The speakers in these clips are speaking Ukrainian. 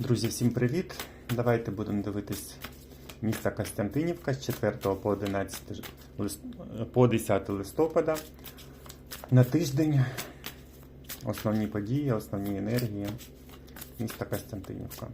Друзі, всім привіт! Давайте будемо дивитись місто Костянтинівка з 4 по 11 по 10 листопада. На тиждень основні події, основні енергії міста Костянтинівка.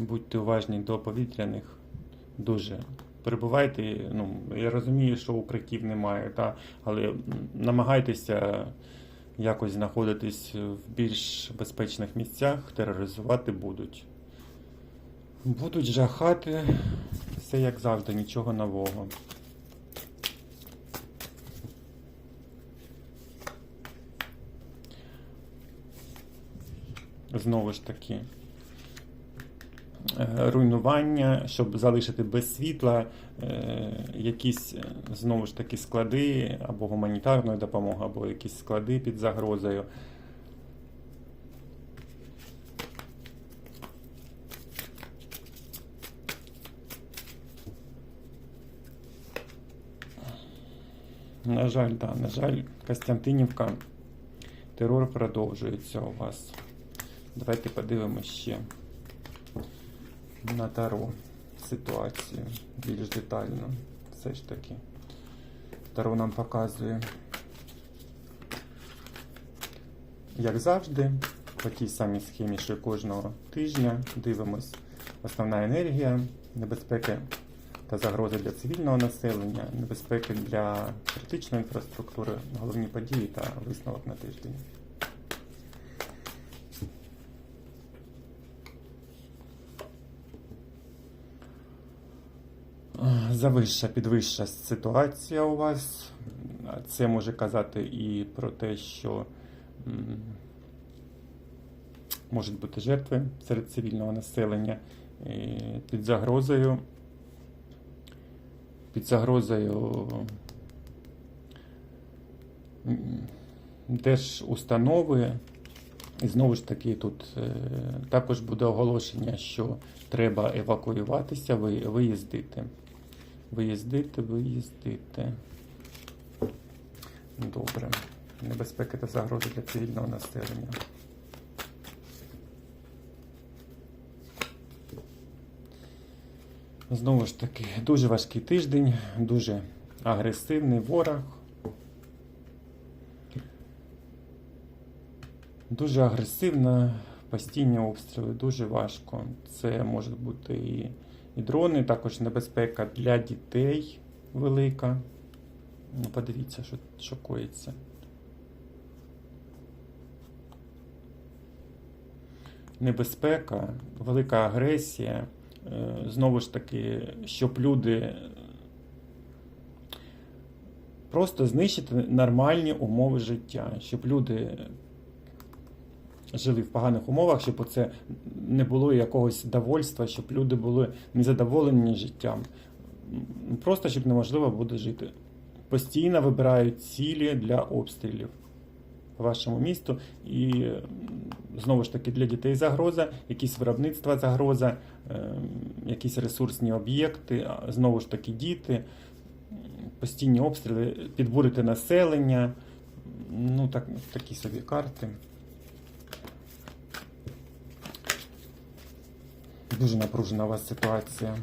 Будьте уважні до повітряних. Дуже. Перебувайте, ну, я розумію, що укриттів немає, та, але намагайтеся якось знаходитись в більш безпечних місцях, тероризувати будуть. Будуть жахати, все як завжди, нічого нового. Знову ж таки, е, руйнування, щоб залишити без світла е, якісь е, знову ж таки склади або гуманітарної допомоги, або якісь склади під загрозою. На жаль, да, на жаль, Костянтинівка, терор продовжується у вас. Давайте подивимося ще на Таро ситуацію більш детально. Все ж таки. Таро нам показує, як завжди, по тій самій схемі, що кожного тижня дивимось основна енергія, небезпеки та загрози для цивільного населення, небезпеки для критичної інфраструктури, головні події та висновок на тиждень. Завища, підвища ситуація у вас. Це може казати і про те, що можуть бути жертви серед цивільного населення під загрозою. Під загрозою держустанови. І знову ж таки, тут е, також буде оголошення, що треба евакуюватися, виїздити. Виїздити, виїздити. Добре. Небезпеки та загрози для цивільного населення. Знову ж таки, дуже важкий тиждень, дуже агресивний ворог. Дуже агресивно, постійні обстріли, дуже важко. Це можуть бути і, і дрони, також небезпека для дітей велика. Ну, Подивіться, що, що коїться. Небезпека, велика агресія. Е, Знову ж таки, щоб люди просто знищити нормальні умови життя, щоб люди жили в поганих умовах, щоб оце не було якогось довольства, щоб люди були незадоволені життям. Просто щоб неможливо буде жити. Постійно вибирають цілі для обстрілів по вашому місту. І знову ж таки для дітей загроза, якісь виробництва загроза, ем, якісь ресурсні об'єкти, знову ж таки діти, постійні обстріли, підбурити населення. Ну, так, такі собі карти. Дуже напружена у вас ситуація.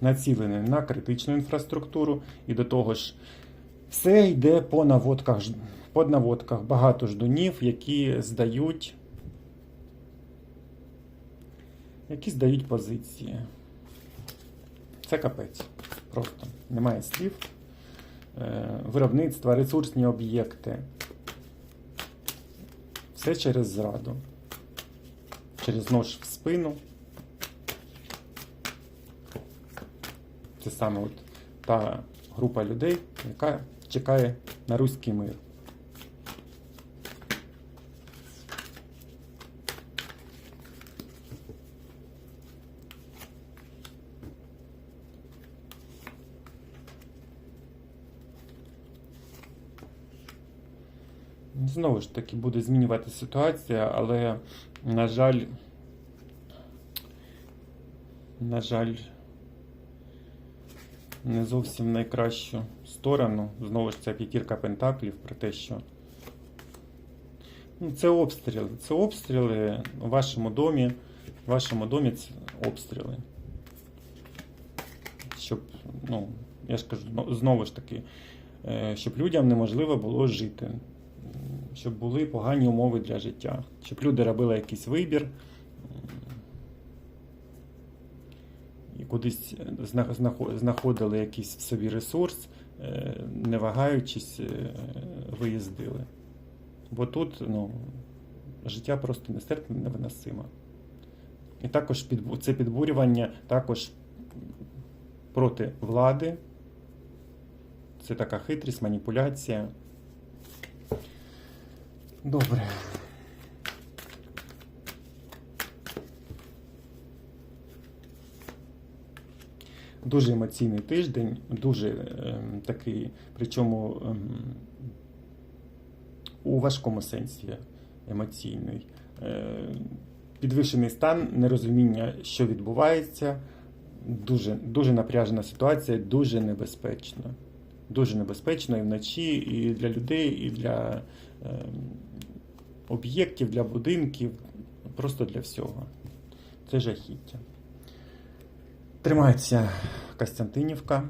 Націлений на критичну інфраструктуру і до того ж все йде по наводках, по наводках багато ждунів, які здають, які здають позиції. Це капець. Просто немає слів. Е, виробництва, ресурсні об'єкти. Все через зраду. Через нож в спину. Це саме от та група людей, яка чекає на руський мир. Знову ж таки буде змінювати ситуація, але, на жаль, на жаль, не зовсім найкращу сторону. Знову ж ця п'ятірка пентаклів про те, що ну, це обстріли. Це обстріли у вашому домі. В вашому домі це обстріли. Щоб, ну, я ж кажу, знову ж таки, е, щоб людям неможливо було жити, щоб були погані умови для життя, щоб люди робили якийсь вибір. І кудись знаходили якийсь в собі ресурс, е, не вагаючись, е, виїздили. Бо тут ну, життя просто нестерпне, невиносимо. І також це підбурювання також проти влади. Це така хитрість, маніпуляція. Добре. Дуже емоційний тиждень, дуже ем, такий, причому ем, у важкому сенсі емоційний. Е, підвищений стан, нерозуміння, що відбувається. Дуже, дуже напряжена ситуація, дуже небезпечно. Дуже небезпечно і вночі, і для людей, і для ем, об'єктів, для будинків, просто для всього. Це жахіття. Тримається Костянтинівка.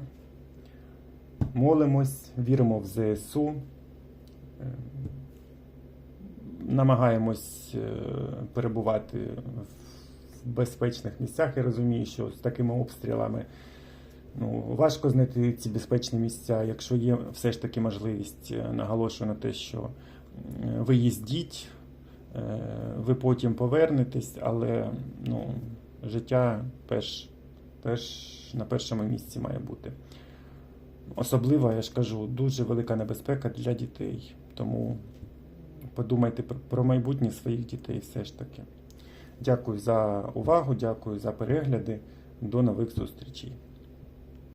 Молимось, віримо в ЗСУ. Е, Намагаємось е, перебувати в безпечних місцях. Я розумію, що з такими обстрілами ну, важко знайти ці безпечні місця. Якщо є все ж таки можливість, е, наголошую на те, що ви їздіть, е, ви потім повернетесь, але ну, життя перш, перш, на першому місці має бути. Особливо, я ж кажу, дуже велика небезпека для дітей. Тому подумайте про- про майбутнє своїх дітей все ж таки. Дякую за увагу, дякую за перегляди. До нових зустрічей.